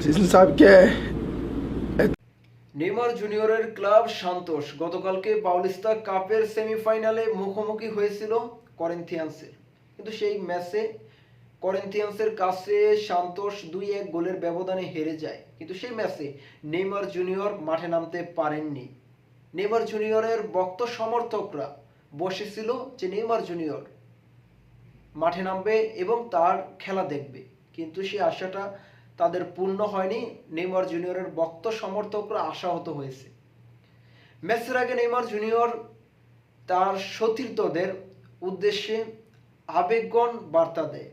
É. Neymar জুনিয়রের club গতকালকে Paulista কাপের সেমিফাইনালে মুখোমুখি হয়েছিল করেন্থিয়ান্সের। কিন্তু সেই ম্যাচে করেন্থিয়ান্সের কাছে দুই এক গোলের ব্যবধানে হেরে যায়। কিন্তু সেই ম্যাচে নেইমার জুনিয়র মাঠে নামতে পারেননি। নেইমার জুনিয়রের বক্ত সমর্থকরা বসেছিল যে নেইমার জুনিয়র মাঠে নামবে এবং তার খেলা দেখবে। কিন্তু সেই আশাটা তাদের পূর্ণ হয়নি। নেইমার জুনিয়রের বক্ত সমর্থকরা আশাহত হয়েছে। ম্যাচের আগে নেইমার জুনিয়র তার সতীর্থদের উদ্দেশ্যে আবেগগণ বার্তা দেয়।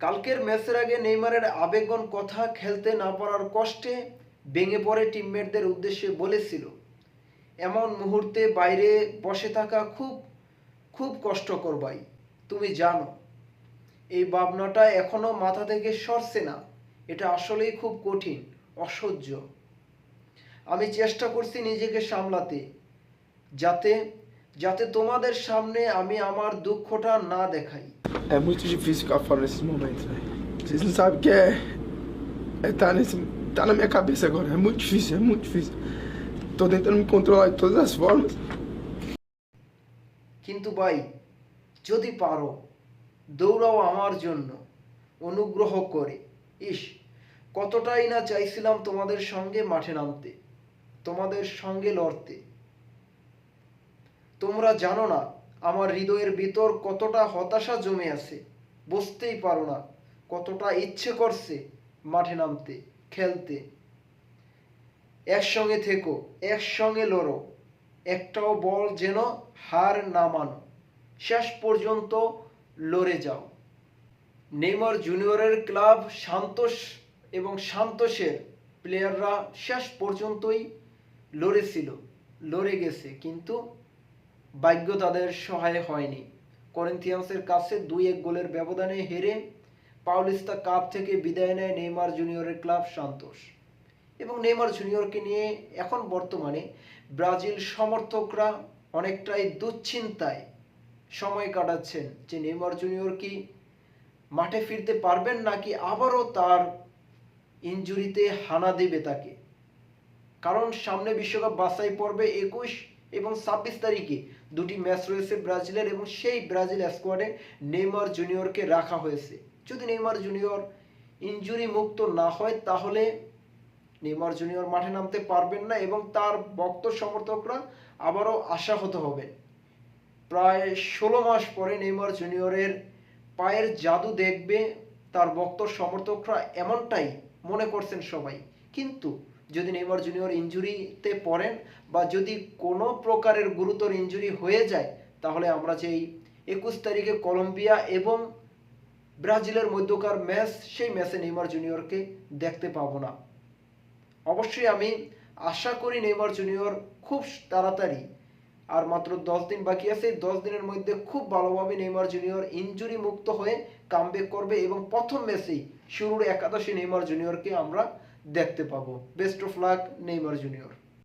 কালকের ম্যাচের আগে নেইমারের আবেগগণ কথা খেলতে না পারার কষ্টে ভেঙে পড়ে টিমমেটদের উদ্দেশ্যে বলেছিল, এমন মুহূর্তে বাইরে বসে থাকা খুব খুব কষ্টকর ভাই, তুমি জানো, এই ভাবনাটা এখনও মাথা থেকে সরছে না। এটা আসলেই খুব কঠিন অসহ্য আমি চেষ্টা করছি নিজেকে সামলাতে যাতে যাতে তোমাদের সামনে আমি আমার দুঃখটা না দেখাই É muito difícil ficar nesses momentos, velho. Vocês não sabem que é. É tá, nesse, tá na minha cabeça agora. É muito difícil, é muito difícil. Tô tentando me controlar de todas as formas. কিন্তু ভাই যদি পারো দৌড়াও আমার জন্য অনুগ্রহ করে ইস, কতটাই না চাইছিলাম তোমাদের সঙ্গে মাঠে নামতে, তোমাদের সঙ্গে লড়তে। তোমরা জানো না, আমার হৃদয়ের ভিতর কতটা হতাশা জমে আছে, বুঝতেই পারো না কতটা ইচ্ছে করছে মাঠে নামতে, খেলতে। একসঙ্গে থেকো, একসঙ্গে লড়ো, একটাও বল যেন হার না মানো, শেষ পর্যন্ত লড়ে যাও। নেইমার জুনিয়রের ক্লাব সান্তোষ এবং সান্তোষের প্লেয়াররা শেষ পর্যন্তই লড়েছিল লড়ে গেছে, কিন্তু ভাগ্য তাদের সহায় হয়নি। করেন্থিয়ান্সের কাছে দুই এক গোলের ব্যবধানে হেরে পাউলিস্তা কাপ থেকে বিদায় নেয় নেইমার জুনিয়রের ক্লাব সান্তোষ এবং নেইমার জুনিয়রকে নিয়ে এখন বর্তমানে ব্রাজিল সমর্থকরা অনেকটাই দুশ্চিন্তায় সময় কাটাচ্ছেন যে নেইমার জুনিয়র কি মাঠে ফিরতে পারবেন নাকি আবারও তার ইনজুরিতে হানা দেবে তাকে? কারণ সামনে বিশ্বকাপ বাছাই পর্বে একুশ এবং ছাব্বিশ তারিখে দুটি ম্যাচ রয়েছে ব্রাজিলের এবং সেই ব্রাজিল স্কোয়াডে নেইমার জুনিয়রকে রাখা হয়েছে। যদি নেইমার জুনিয়র ইনজুরি মুক্ত না হয়, তাহলে নেইমার জুনিয়র মাঠে নামতে পারবেন না এবং তার ভক্ত সমর্থকরা আবারও আশাহত হবেন। প্রায় ষোলো মাস পরে নেইমার জুনিয়রের পায়ের জাদু দেখবে, তার ভক্ত সমর্থকরা এমনটাই মনে করছেন সবাই। কিন্তু যদি নেইমার জুনিয়র ইনজুরিতে পড়েন বা যদি কোনো প্রকারের গুরুতর ইনজুরি হয়ে যায়, তাহলে আমরা যেই একুশ তারিখে কলম্বিয়া এবং ব্রাজিলের মধ্যকার ম্যাচ, সেই ম্যাচে নেইমার জুনিয়রকে দেখতে পাবো না। অবশ্যই আমি আশা করি নেইমার জুনিয়র খুব তাড়াতাড়ি আর মাত্র দশ দিন বাকি আছে, দশ দিনের মধ্যে খুব ভালোভাবে নেইমার জুনিয়র ইনজুরি মুক্ত হয়ে কামব্যাক করবে এবং প্রথম ম্যাচেই শুরুর একাদশে নেইমার জুনিয়রকে আমরা দেখতে পাবো। Best of luck Neymar junior.